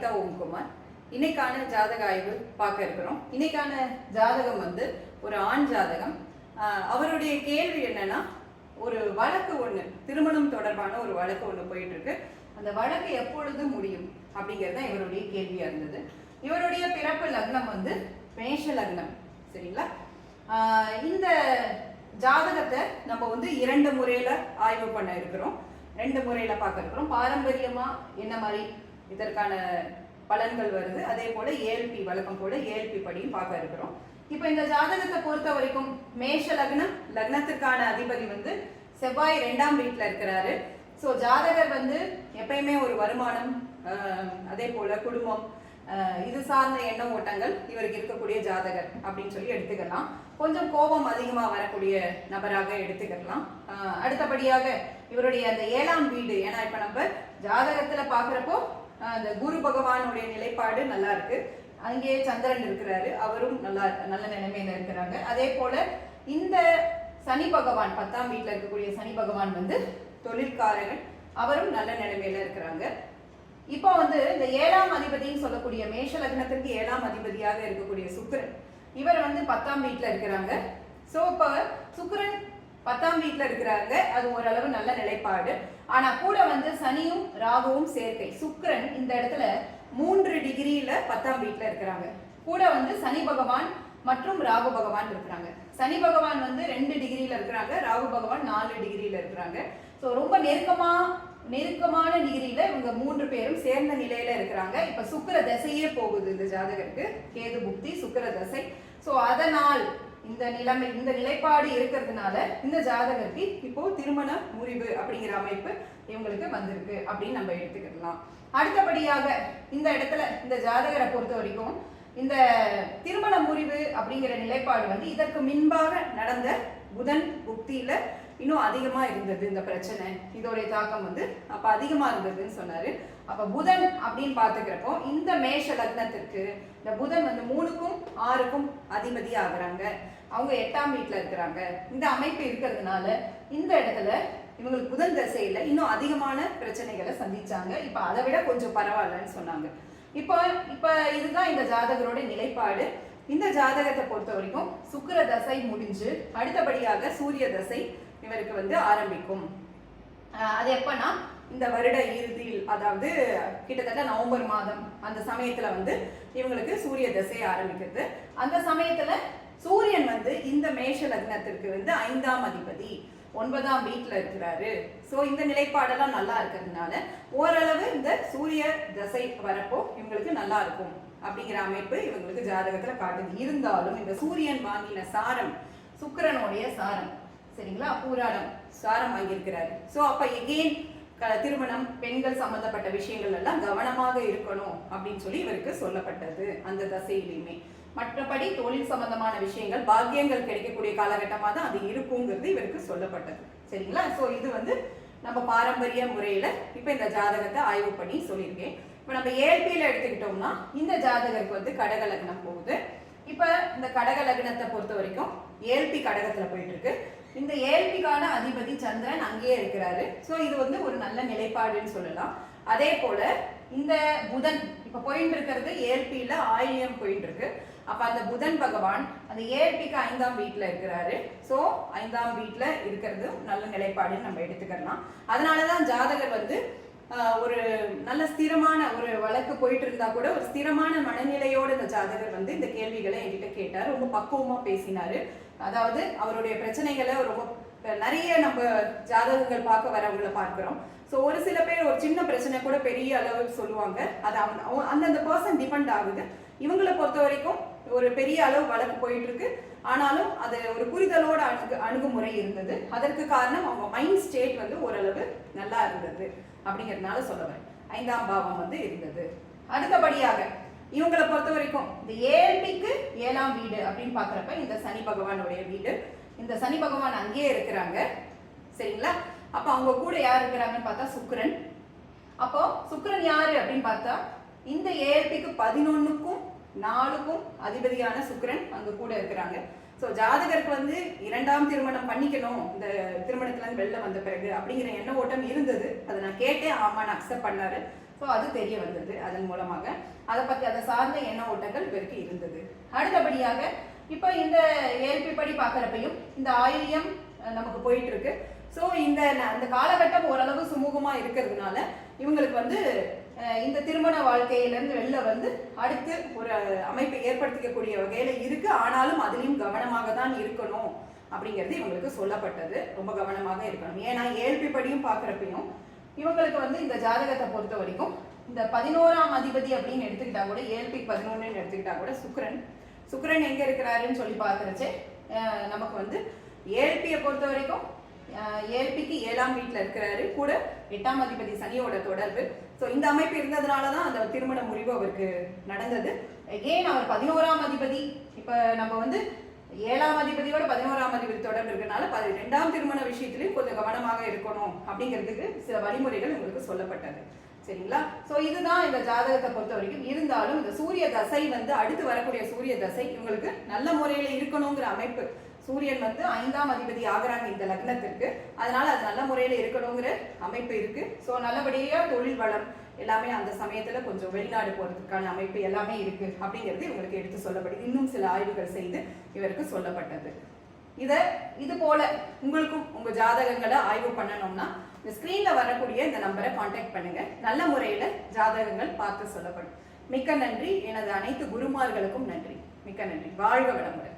கவிதா ஓம்குமார். இன்னைக்கான ஜாதக ஆய்வு பார்க்க இருக்கிறோம். இன்னைக்கான ஜாதகம் வந்து ஒரு ஆண் ஜாதகம். அவருடைய கேள்வி என்னன்னா ஒரு வழக்கு ஒன்று திருமணம் தொடர்பான ஒரு வழக்கு ஒன்று போயிட்டு இருக்கு அந்த வழக்கு எப்பொழுது முடியும் அப்படிங்கிறது தான் இவருடைய கேள்வியா இருந்தது. இவருடைய பிறப்பு லக்னம் வந்து மேஷ லக்னம் சரிங்களா? ஆஹ் இந்த ஜாதகத்தை நம்ம வந்து இரண்டு முறையில ஆய்வு பண்ண இருக்கிறோம். ரெண்டு முறையில பார்க்க இருக்கிறோம். பாரம்பரியமா என்ன மாதிரி இதற்கான பலன்கள் வருது. அதே போல ஏஎல்பி வழக்கம் போல ஏஎல்பி படியும் பார்க்க இருக்கிறோம். இப்போ இந்த ஜாதகத்தை பொறுத்த வரைக்கும் மேஷ லக்னம் லக்னத்துக்கான அதிபதி வந்து செவ்வாய் ரெண்டாம் வீட்டில் இருக்கிறாரு. ஸோ ஜாதகர் வந்து எப்பயுமே ஒரு வருமானம் அதே போல குடும்பம் இது சார்ந்த எண்ண ஓட்டங்கள் இவருக்கு இருக்கக்கூடிய ஜாதகர் அப்படின்னு சொல்லி எடுத்துக்கலாம். கொஞ்சம் கோபம் அதிகமாக வரக்கூடிய நபராக எடுத்துக்கலாம். அடுத்தபடியாக இவருடைய அந்த ஏழாம் வீடு. ஏன்னா இப்போ நம்ம ஜாதகத்தில் பார்க்குறப்போ அந்த குரு பகவானுடைய நிலைப்பாடு நல்லா இருக்கு. அங்கே சந்திரன் இருக்கிறாரு. அவரும் நல்லா நல்ல நிலைமையில இருக்கிறாங்க. அதே போல இந்த சனி பகவான் பத்தாம் வீட்டில் இருக்கக்கூடிய சனி பகவான் வந்து தொழிற்காரர்கள் அவரும் நல்ல நிலைமையில இருக்கிறாங்க. இப்போ வந்து இந்த ஏழாம் அதிபதின்னு சொல்லக்கூடிய மேஷ லக்னத்திற்கு ஏழாம் அதிபதியாக இருக்கக்கூடிய சுக்கரன். இவர் வந்து பத்தாம் வீட்டில் இருக்கிறாங்க. ஸோ இப்போ சுக்கரன் பத்தாம் வீட்டில் இருக்கிறாங்க. அது ஓரளவு நல்ல நிலைப்பாடு. ஆனால் கூட வந்து சனியும் ராகுவும் சேர்க்கை. சுக்கிரன் இந்த இடத்துல மூன்று டிகிரியில் பத்தாம் வீட்டில் இருக்கிறாங்க. கூட வந்து சனி பகவான் மற்றும் ராகு பகவான் இருக்கிறாங்க. சனி பகவான் வந்து ரெண்டு டிகிரியில் இருக்கிறாங்க. ராகு பகவான் நாலு டிகிரியில் இருக்கிறாங்க. ஸோ ரொம்ப நெருக்கமா நெருக்கமான டிகிரியில் இவங்க மூன்று பேரும் சேர்ந்த நிலையில இருக்கிறாங்க. இப்போ சுக்கிர தசையே போகுது இந்த ஜாதகருக்கு. கேது புக்தி சுக்கர தசை. ஸோ அதனால் இந்த நிலைமை இந்த நிலைப்பாடு இருக்கிறதுனால இந்த ஜாதகருக்கு இப்போ திருமண முறிவு அப்படிங்கிற அமைப்பு இவங்களுக்கு வந்திருக்கு அப்படின்னு நம்ம எடுத்துக்கிடலாம். அடுத்தபடியாக இந்த இடத்துல இந்த ஜாதகரை பொறுத்த வரைக்கும் இந்த திருமண முறிவு அப்படிங்கிற நிலைப்பாடு வந்து இதற்கு முன்பாக நடந்த புதன் புக்தியில இன்னும் அதிகமாக இருந்தது இந்த பிரச்சனை. இதோடைய தாக்கம் வந்து அப்போ அதிகமாக இருந்ததுன்னு சொன்னார். அப்போ புதன் அப்படின்னு பார்த்துக்கிறப்போ இந்த மேஷ லக்னத்திற்கு இந்த புதன் வந்து மூணுக்கும் ஆறுக்கும் அதிபதி ஆகுறாங்க. அவங்க எட்டாம் வீட்டில் இருக்கிறாங்க. இந்த அமைப்பு இருக்கிறதுனால இந்த இடத்துல இவங்களுக்கு புதன் தசையில் இன்னும் அதிகமான பிரச்சனைகளை சந்திச்சாங்க. இப்போ அதை விட கொஞ்சம் பரவாயில்லன்னு சொன்னாங்க. இப்போ இப்போ இதுதான் இந்த ஜாதகரோட நிலைப்பாடு. இந்த ஜாதகத்தை பொறுத்த வரைக்கும் சுக்கிர தசை முடிஞ்சு அடுத்தபடியாக சூரிய தசை இவருக்கு வந்து ஆரம்பிக்கும். அது எப்பன்னா? இந்த வருட இறுதியில் அதாவது கிட்டத்தட்ட நவம்பர் மாதம் அந்த சமயத்துல வந்து இவங்களுக்கு சூரிய தசை ஆரம்பிக்கிறது. அந்த சமயத்துல சூரியன் வந்து இந்த மேஷ லக்னத்திற்கு வந்து ஐந்தாம் அதிபதி ஒன்பதாம் வீட்டுல இருக்கிறாரு. சோ இந்த நிலைப்பாடெல்லாம் நல்லா இருக்கிறதுனால ஓரளவு இந்த சூரிய தசை வரப்போ இவங்களுக்கு நல்லா இருக்கும் அப்படிங்கிற அமைப்பு இவங்களுக்கு ஜாதகத்துல காட்டுது. இருந்தாலும் இந்த சூரியன் வாங்கின சாரம் சுக்கிரனுடைய சாரம் சரிங்களா? பூராடம் சாரம் வாங்கியிருக்கிறார். ஸோ அப்போ எகெயின் திருமணம் பெண்கள் சம்பந்தப்பட்ட விஷயங்கள் எல்லாம் கவனமாக இருக்கணும் அப்படின்னு சொல்லி இவருக்கு சொல்லப்பட்டது அந்த தசையிலையுமே மற்றபடி தொழில் சம்பந்தமான விஷயங்கள் பாக்கியங்கள் கிடைக்கக்கூடிய காலகட்டமாக தான் அது இருக்குங்கிறது இவருக்கு சொல்லப்பட்டது. சரிங்களா? ஸோ இது வந்து நம்ம பாரம்பரிய முறையில் இப்போ இந்த ஜாதகத்தை ஆய்வு பண்ணி சொல்லியிருக்கேன். இப்போ நம்ம ஏழ்பியில எடுத்துக்கிட்டோம்னா இந்த ஜாதகருக்கு வந்து கடக போகுது. இப்போ இந்த கடக லக்னத்தை பொறுத்த வரைக்கும் ஏல்பி கடகத்தில் போயிட்டு இருக்கு இந்த ஏல்பிக்கான அதிபதி சந்திரன் அங்கேயே இருக்கிறாரு. ஸோ இது வந்து ஒரு நல்ல நிலைப்பாடுன்னு சொல்லலாம். அதே போல இந்த புதன் இப்போ போயிட்டு இருக்கிறது ஏழ்பியில ஆயிலியம் போயிட்டு இருக்கு அப்போ அந்த புதன் பகவான் அந்த ஏழ்பிக்கு ஐந்தாம் வீட்டில் இருக்கிறாரு. ஸோ ஐந்தாம் வீட்டில் இருக்கிறது நல்ல நிலைப்பாடுன்னு நம்ம எடுத்துக்கலாம் அதனாலதான் ஜாதகர் ஒரு நல்ல ஸ்திரமான ஒரு வழக்கு போயிட்டு இருந்தா கூட ஒரு ஸ்திரமான மனநிலையோட இந்த ஜாதகர் வந்து இந்த கேள்விகளை என்கிட்ட கேட்டார். ரொம்ப பக்குவமா பேசினாரு. அதாவது அவருடைய பிரச்சனைகளை ரொம்ப நிறைய நம்ம ஜாதகங்கள் பார்க்க வரவங்களை பார்க்கிறோம். ஸோ ஒரு சில பேர் ஒரு சின்ன பிரச்சனை கூட பெரிய அளவு சொல்லுவாங்க. அது அவங்க அவங்க- அந்தந்த பர்சன் டிபெண்ட் ஆகுது. இவங்களை பொறுத்த வரைக்கும் ஒரு பெரிய அளவு வழக்கு போயிட்டு இருக்கு ஆனாலும் அது ஒரு புரிதலோட அணுகு அணுகுமுறை இருந்தது. அதற்கு காரணம் அவங்க மைண்ட் ஸ்டேட் வந்து ஓரளவு நல்லா இருந்தது அப்படிங்கிறதுனால சொல்ல வரேன். ஐந்தாம் பாவம் வந்து இருந்தது. அடுத்தபடியாக இவங்களை பொறுத்த வரைக்கும் இந்த ஏழ்மைக்கு ஏழாம் வீடு அப்படின்னு பாக்குறப்ப இந்த சனி பகவானுடைய வீடு. இந்த சனி பகவான் அங்கேயே இருக்கிறாங்க. சரிங்களா? அப்ப அவங்க கூட யார் இருக்கிறாங்கன்னு பார்த்தா சுக்கரன். அப்போ சுக்கரன் யாரு அப்படின்னு பார்த்தா இந்த ஏழ்மைக்கு பதினொன்னுக்கும் நாலுக்கும் அதிபதியான சுக்கரன் அங்க கூட இருக்கிறாங்க. ஸோ ஜாதகருக்கு வந்து இரண்டாம் திருமணம் பண்ணிக்கணும். இந்த திருமணத்துல இருந்து வெளில வந்த பிறகு அப்படிங்கிற எண்ண ஓட்டம் இருந்தது. அதை நான் கேட்டேன். ஆமான்னு அக்செப்ட் பண்ணாரு. ஸோ அது தெரிய வந்தது அதன் மூலமாக. அதை பற்றி அதை சார்ந்த எண்ண ஓட்டங்கள் இவருக்கு இருந்தது. அடுத்தபடியாக இப்போ இந்த ஏல்பி படி பார்க்குறப்பையும் இந்த ஆயில்யம் நமக்கு போயிட்டு இருக்கு. ஸோ இந்த ந- அந்த காலகட்டம் ஓரளவு சுமூகமாக இருக்கிறதுனால இவங்களுக்கு வந்து இந்த திருமண வாழ்க்கையிலேருந்து வெளில வந்து அடுத்து ஒரு அமைப்பை ஏற்படுத்திக்கக்கூடிய வகையில் இருக்குது ஆனாலும் அதுலேயும் கவனமாக தான் இருக்கணும் அப்படிங்கிறது இவங்களுக்கு சொல்லப்பட்டது. ரொம்ப கவனமாக இருக்கணும். ஏன்னா ஏழ்பி படியும் பார்க்குறப்பையும் இவங்களுக்கு வந்து இந்த ஜாதகத்தை பொறுத்த வரைக்கும் இந்த பதினோராம் அதிபதி அப்படின்னு எடுத்துக்கிட்டா கூட ஏழ்பி பதினொன்றுன்னு எடுத்துக்கிட்டா கூட சுக்கரன். சுக்கரன் எங்கே இருக்கிறாருன்னு சொல்லி பார்க்கறச்சே நமக்கு வந்து ஏழ்பியை பொறுத்த வரைக்கும் ஏழ்பிக்கு ஏழாம் வீட்டில் இருக்கிறாரு. கூட எட்டாம் அதிபதி சனியோட தொடர்பு. ஸோ இந்த அமைப்பு இருந்ததுனால தான் அந்த திருமண முறிவு அவருக்கு நடந்தது. ஏன் அவர் பதினோராம் அதிபதி. இப்போ நம்ம வந்து ஏழாம் அதிபதியோட பதினோராம் அதிபதி தொடர்பு இருக்கிறதுனால பதி- ரெண்டாம் திருமண விஷயத்திலையும் கொஞ்சம் கவனமாக இருக்கணும் அப்படிங்கிறதுக்கு சில வழிமுறைகள் உங்களுக்கு சொல்லப்பட்டது. சரிங்களா? ஸோ இதுதான் இந்த ஜாதகத்தை பொறுத்த வரைக்கும். இருந்தாலும் இந்த சூரிய தசை வந்து அடுத்து வரக்கூடிய சூரிய தசை இவங்களுக்கு நல்ல முறையில் இருக்கணுங்கிற அமைப்பு சூரியன் வந்து ஐந்தாம் அதிபதி ஆகுறாங்க இந்த லக்னத்திற்கு. அதனால அது நல்ல முறையில் இருக்கணுங்கிற அமைப்பு இருக்கு. ஸோ நல்லபடியாக தொழில் வளம் எல்லாமே அந்த சமயத்துல கொஞ்சம் வெளிநாடு போறதுக்கான அமைப்பு எல்லாமே இருக்கு அப்படிங்கிறது இவங்களுக்கு எடுத்து சொல்லப்படுது. இன்னும் சில ஆய்வுகள் செய்து இவருக்கு சொல்லப்பட்டது. இதை இது போல உங்களுக்கும் உங்க ஜாதகங்களை ஆய்வு பண்ணணும்னா இந்த ஸ்கிரீன்ல வரக்கூடிய இந்த நம்பரை காண்டாக்ட் பண்ணுங்க. நல்ல முறையில ஜாதகங்கள் பார்த்து சொல்லப்படும். மிக்க நன்றி. எனது அனைத்து குருமார்களுக்கும் நன்றி. மிக்க நன்றி. வாழ்க வளமுடன்.